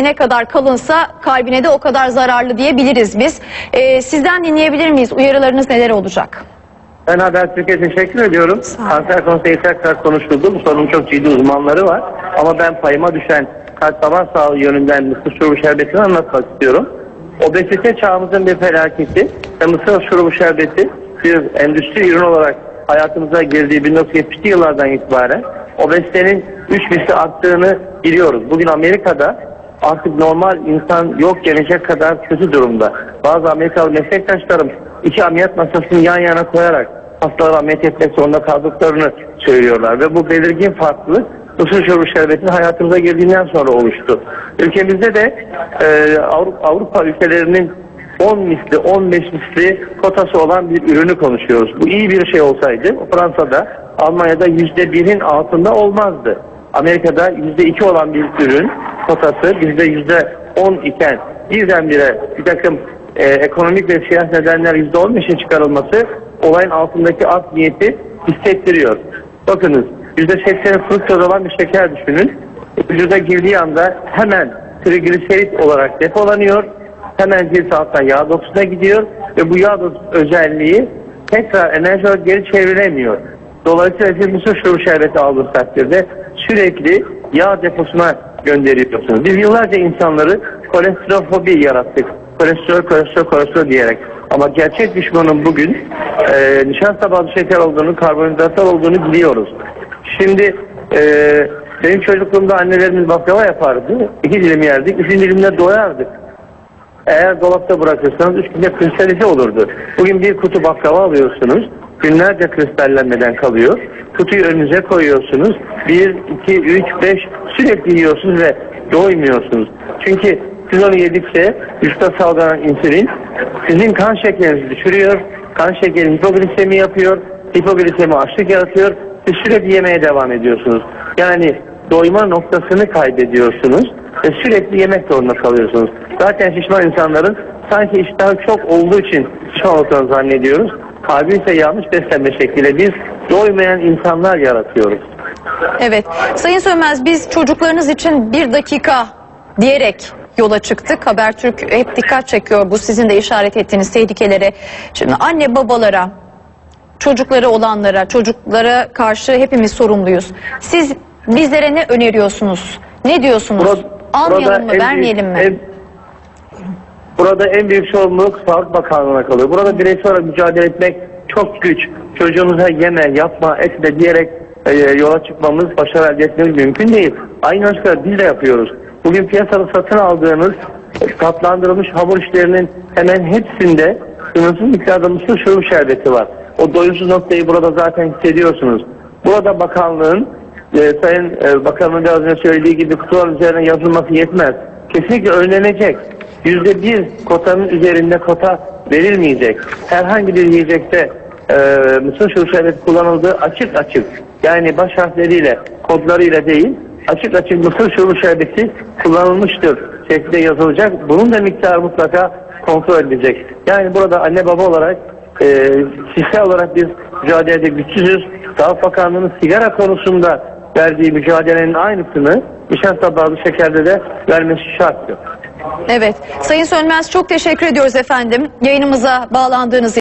ne kadar kalınsa kalbine de o kadar zararlı diyebiliriz biz. Ee, sizden dinleyebilir miyiz? Uyarılarınız neler olacak? Ben Habertürk'e teşekkür ediyorum. Kanser konseyi tekrar konuşuldu. Bu sorunun çok ciddi uzmanları var. Ama ben payıma düşen kalp damar sağlığı yönünden mısır şurubu şerbetini anlatmak istiyorum. Obezite çağımızın bir felaketi ve mısır şurubu şerbeti bir endüstri ürün olarak hayatımıza girdiği 1970'li yıllardan itibaren obezitenin 3 misli arttığını biliyoruz. Bugün Amerika'da artık normal insan yok gelecek kadar kötü durumda. Bazı Amerikalı meslektaşlarım iki ameliyat masasını yan yana koyarak hastaları ameliyat etmek zorunda kaldıklarını söylüyorlar. Ve bu belirgin farklılık mısır şurubu şerbetinin hayatımıza girdiğinden sonra oluştu. Ülkemizde de e, Avrupa, Avrupa ülkelerinin 10 misli, 15 misli kotası olan bir ürünü konuşuyoruz. Bu iyi bir şey olsaydı Fransa'da, Almanya'da %1'in altında olmazdı. Amerika'da %2 olan bir ürün kotası bizde %10 iken birdenbire bir takım e, ekonomik ve siyasi nedenler %15'e çıkarılması olayın altındaki art niyeti hissettiriyor. Bakınız %80'i fruktoz olan bir şeker düşünün. Vücuda girdiği anda hemen trigliserit olarak depolanıyor. Hemen cilt altına yağ dokusuna gidiyor ve bu yağ dokusu özelliği tekrar enerji olarak geri çevrilemiyor. Dolayısıyla siz mısır şurubu şerbeti aldığınız takdirde sürekli yağ deposuna gönderiyorsunuz. Biz yıllarca insanları kolesterolfobi yarattık. Kolesterol, kolesterol, kolesterol diyerek. Ama gerçek düşmanın bugün e, nişasta bazlı şeker olduğunu, karbonhidratlar olduğunu biliyoruz. Şimdi e, benim çocukluğumda annelerimiz baklava yapardı. İki dilim yerdik, üçüncü dilimde doyardık. Eğer dolapta bırakırsanız üç günde olurdu. Bugün bir kutu baklava alıyorsunuz. Günlerce kristallenmeden kalıyor. Kutuyu önünüze koyuyorsunuz. Bir, iki, üç, beş sürekli yiyorsunuz ve doymuyorsunuz. Çünkü siz onu yedikçe vücutta salgılanan insülin sizin kan şekerinizi düşürüyor. Kan şekeri hipoglisemi yapıyor. Hipoglisemi açlık yaratıyor. Siz sürekli yemeye devam ediyorsunuz. Yani doyma noktasını kaybediyorsunuz ve sürekli yemek zorunda kalıyorsunuz. Zaten şişman insanların sanki iştahı çok olduğu için şişman olduklarını zannediyoruz. Halbuki ise yanlış beslenme şekliyle biz doymayan insanlar yaratıyoruz. Evet. Sayın Sönmez biz çocuklarınız için bir dakika diyerek yola çıktık. Habertürk hep dikkat çekiyor bu sizin de işaret ettiğiniz tehlikelere. Şimdi anne babalara, çocukları olanlara, çocuklara karşı hepimiz sorumluyuz. Siz bizlere ne öneriyorsunuz? Ne diyorsunuz? Burada- Almayalım burada mı, en büyük- vermeyelim mi? en- burada en büyük sorumluluk Sağlık Bakanlığı'na kalıyor. Burada bireysel olarak mücadele etmek çok güç. Çocuğunuza yeme, yapma, etme diyerek e, yola çıkmamız, başarı elde etmemiz mümkün değil. Aynı ölçüde biz de yapıyoruz. Bugün piyasada satın aldığınız tatlandırılmış hamur işlerinin hemen hepsinde sınırsız miktarda mısır şurubu şerbeti var. O doyumsuz noktayı burada zaten hissediyorsunuz. Burada bakanlığın e, Sayın e, Bakanımın biraz önce söylediği gibi kutular üzerine yazılması yetmez. Kesinlikle önlenecek. Yüzde bir kotanın üzerinde kota verilmeyecek. Herhangi bir yiyecekte e, mısır şurubu şerbeti kullanıldığı açık açık yani baş harfleriyle kodlarıyla değil açık açık mısır şurubu şerbeti kullanılmıştır şeklinde yazılacak. Bunun da miktarı mutlaka kontrol edilecek. Yani burada anne baba olarak e, kişisel olarak biz mücadelede güçsüzüz. Sağlık Bakanlığı'nın sigara konusunda verdiği mücadelenin aynısını nişasta bazlı şekerde de vermesi şarttır. Evet. Sayın Sönmez çok teşekkür ediyoruz efendim. Yayınımıza bağlandığınız